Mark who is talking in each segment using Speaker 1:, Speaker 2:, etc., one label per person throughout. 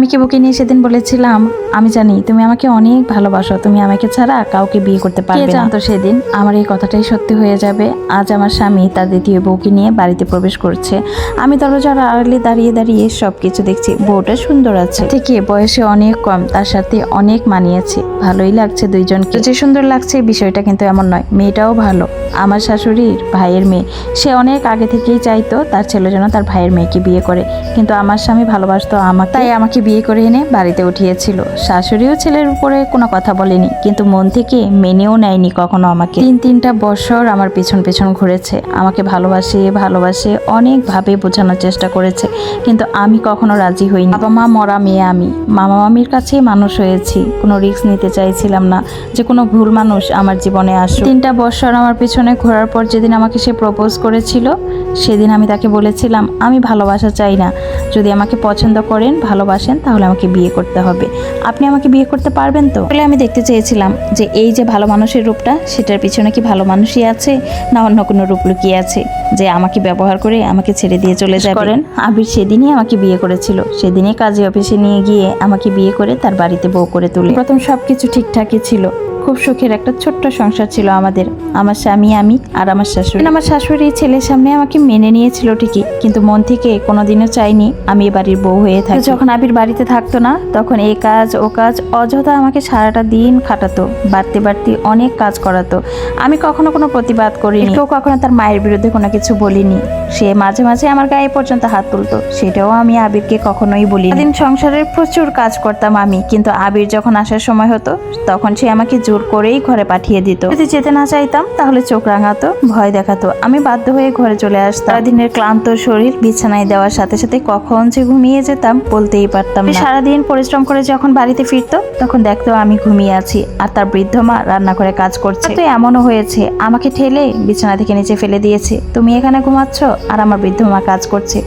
Speaker 1: আমি কি বুকে নিয়ে সেদিন বলেছিলাম? আমি জানি তুমি আমাকে অনেক ভালোবাসো। তুমি আমাকে ছাড়া কাউকে বিয়ে করতে পারবে না। জানতো সেদিন? আমার এই কথাটাই সত্যি হয়ে যাবে। আজ আমার স্বামী তার দ্বিতীয় বউকে নিয়ে বাড়িতে প্রবেশ করছে। আমি দরজার আড়ালে দাঁড়িয়ে দাঁড়িয়ে সব কিছু দেখছি। বউটা সুন্দর আছে। থেকে বয়সে অনেক কম তার সাথে অনেক মানিয়েছে। ভালোই লাগছে দুইজনকে। যে সুন্দর লাগছে বিষয়টা কিন্তু এমন নয়। মেয়েটাও ভালো। আমার শাশুড়ির ভাইয়ের মেয়ে। সে অনেক আগে থেকেই চাইতো তার ছেলে যেন তার ভাইয়ের মেয়েকে বিয়ে করে। কিন্তু আমার স্বামী ভালোবাসতো আমাকে। তাই আমাকে বিয়ে করে এনে বাড়িতে উঠিয়েছিল। শাশুড়িও ছেলের উপরে কোনো কথা বলেনি। কিন্তু মন থেকে মেনেও নেয়নি কখনো আমাকে। তিন তিনটা বছর আমার পেছন পেছন ঘুরেছে। আমাকে ভালোবাসে ভালোবাসে, অনেকভাবে বোঝানোর চেষ্টা করেছে। কিন্তু আমি কখনো রাজি হইনি। বাবা মা মরা মেয়ে আমি। মামা মামির কাছেই মানুষ হয়েছি। কোনো রিস্ক নিতে চাইছিলাম না যে কোনো ভুল মানুষ আমার জীবনে আসুক। তিনটা বছর আমার পিছনে ঘোরার পর যেদিন আমাকে সে প্রপোজ করেছিল, সেদিন আমি তাকে বলেছিলাম, আমি ভালোবাসা চাই না। যদি আমাকে পছন্দ করেন, ভালোবাসেন, তাহলে আমাকে বিয়ে করতে হবে। আপনি আমাকে বিয়ে করতে পারবেন তো? বলে আমি দেখতে চেয়েছিলাম যে এই যে ভালো মানুষের রূপটা, সেটার পিছনে কি ভালো মানুষই আছে, না অন্য কোনো রূপ লুকিয়ে আছে, যে আমাকে ব্যবহার করে আমাকে ছেড়ে দিয়ে চলে যায় করেন, আবির সেদিনই আমাকে বিয়ে করেছিল। সেদিনই কাজে অফিসে নিয়ে গিয়ে আমাকে বিয়ে করে তার বাড়িতে বউ করে তুলে। প্রথম সব কিছু ঠিকঠাকই ছিল। খুব সুখের একটা ছোট্ট সংসার ছিল আমাদের। আমার স্বামী আমি আর আমার শাশুড়ি। আমার শাশুড়ি ছেলের সামনে আমাকে মেনে নিয়েছিল ঠিকই, কিন্তু মন থেকে কোনোদিনও চাইনি আমি এ বাড়ির বউ হয়ে থাকি। যখন আবির বাড়িতে থাকতো না, তখন এই কাজ, ও কাজ অযথা আমাকে সারাটা দিন খাটাতো, বাড়তে বাড়তে অনেক কাজ করাতো। আমি কখনো কোনো প্রতিবাদ করিনি। কেউ কখনো তার মায়ের বিরুদ্ধে কোনো কিছু বলিনি। সে মাঝে মাঝে আমার গায়ে পর্যন্ত হাত তুলতো, সেটাও আমি আবিরকে কখনোই বলি দিন সংসারের প্রচুর কাজ করতাম আমি, কিন্তু আবির যখন আসার সময় হতো, তখন সে আমাকে জোর করেই ঘরে পাঠিয়ে দিত। যদি যেতে না চাইতাম, তাহলে চোখ রাঙাতো ভয় দেখাতো। আমি বাধ্য হয়ে ঘরে চলে আসতাম। দিনের ক্লান্ত শরীর বিছানায় দেওয়ার সাথে সাথে কখন যে ঘুমিয়ে যেতাম বলতেই পারতাম না। সারাদিন পরিশ্রম করে যখন বাড়িতে ফিরতো তখন দেখতো আমি ঘুমিয়ে আছি আর তার বৃদ্ধ মা রান্না করে কাজ করছে। তো এমনও হয়েছে আমাকে ঠেলে বিছানা থেকে নিচে ফেলে দিয়েছে। তুমি এখানে ঘুমাচ্ছ আর আমার বৃদ্ধ মা কাজ করছে।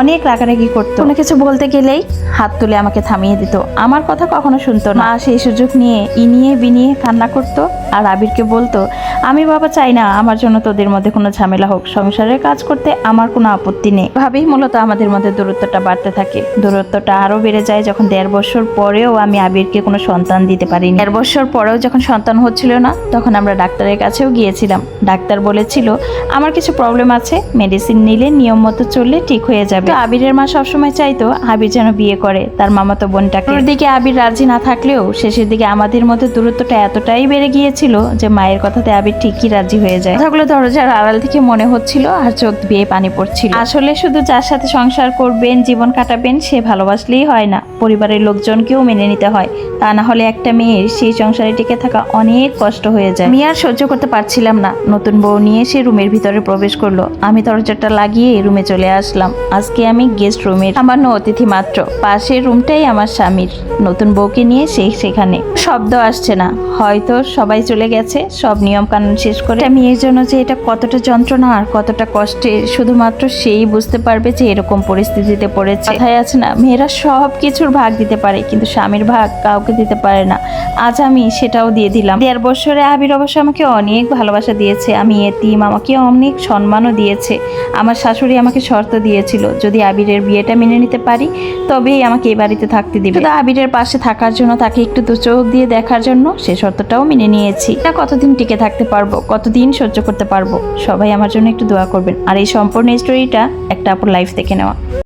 Speaker 1: অনেক রাগারাগি করতো। কোনো কিছু বলতে গেলেই হাত তুলে আমাকে থামিয়ে দিত। আমার কথা কখনো শুনতো না। সেই সুযোগ নিয়ে ইনিয়ে বিনিয়ে কান্না করতো আর আবিরকে বলতো আমি বাবা চাই না আমার জন্য তোদের মধ্যে কোনো ঝামেলা হোক। সংসারের কাজ করতে আমার কোনো আপত্তি নেই। ভাবেই মূলত আমাদের মধ্যে দূরত্বটা বাড়তে থাকে। দূরত্বটা আরও বেড়ে যায় যখন দেড় বছর পরেও আমি আবিরকে কোনো সন্তান দিতে পারিনি। দেড় বছর পরেও যখন সন্তান হচ্ছিল না, তখন আমরা ডাক্তারের কাছেও গিয়েছিলাম। ডাক্তার বলেছিল, আমার কিছু প্রবলেম আছে, মেডিসিন নিলে নিয়ম মতো চললে ঠিক হয়ে যাবে। আবিরের মা সবসময় চাইতো, আবির যেন বিয়ে করে, তার মামাতো বোনটাকে। দিকে আবির রাজি না থাকলেও, শেষের দিকে আমাদের মধ্যে দূরত্বটা এতটাই বেড়ে গিয়েছিল যে মায়ের কথাতে আবির ঠিকই রাজি হয়ে যায়। কথাগুলো দরজার আড়াল থেকে মনে হচ্ছিল আর চোখ দিয়ে পানি পড়ছিল। আসলে শুধু যার সাথে সংসার করবেন, জীবন কাটাবেন, সে ভালোবাসলেই হয় না। পরিবারের লোকজনকেও মেনে নিতে হয়। তা না হলে একটা মেয়ের সেই সংসারে টিকে থাকা অনেক কষ্ট হয়ে যায়। আমি আর সহ্য করতে পারছিলাম না। নতুন বউ নিয়ে সে রুমের ভিতরে প্রবেশ করল। আমি দরজাটা লাগিয়ে রুমে চলে আসলাম। আজকে আমি গেস্ট রুমের সামান্য অতিথি মাত্র। পাশের রুমটাই আমার স্বামীর। নতুন বউকে নিয়ে সেই সেখানে। শব্দ আসছে না। হয়তো সবাই চলে গেছে। সব নিয়ম কানুন শেষ করে মেয়ের জন্য যে এটা কতটা যন্ত্রণা আর কতটা কষ্টে, শুধুমাত্র সেই বুঝতে পারবে যে এরকম পরিস্থিতিতে পড়েছে। কথায় আছে না, মেয়েরা সব কিছুর ভাগ দিতে পারে, কিন্তু স্বামীর ভাগ কাউকে দিতে পারে না। আজ আমি সেটাও দিয়ে দিলাম। দেড় বছরে আবির অবশ্য আমাকে অনেক ভালোবাসা দিয়েছে। আমি এতিম, আমাকে অনেক সম্মানও দিয়েছে। আমার শাশুড়ি আমাকে শর্ত দিয়েছিল, যদি আবিরের বিয়েটা মেনে নিতে পারি, তবেই আমাকে এই বাড়িতে থাকতে দিবে। শুধু আবিরের পাশে থাকার জন্য, তাকে একটু দু চোখ দিয়ে দেখার জন্য সে শর্তটাও মেনে নিয়েছি। না কতদিন টিকে থাকতে পারব? কতদিন সহ্য করতে পারব। সবাই আমার জন্য একটু দোয়া করবেন। আর এই সম্পূর্ণ স্টোরিটা একটা আপনার লাইফ দেখে নেওয়া।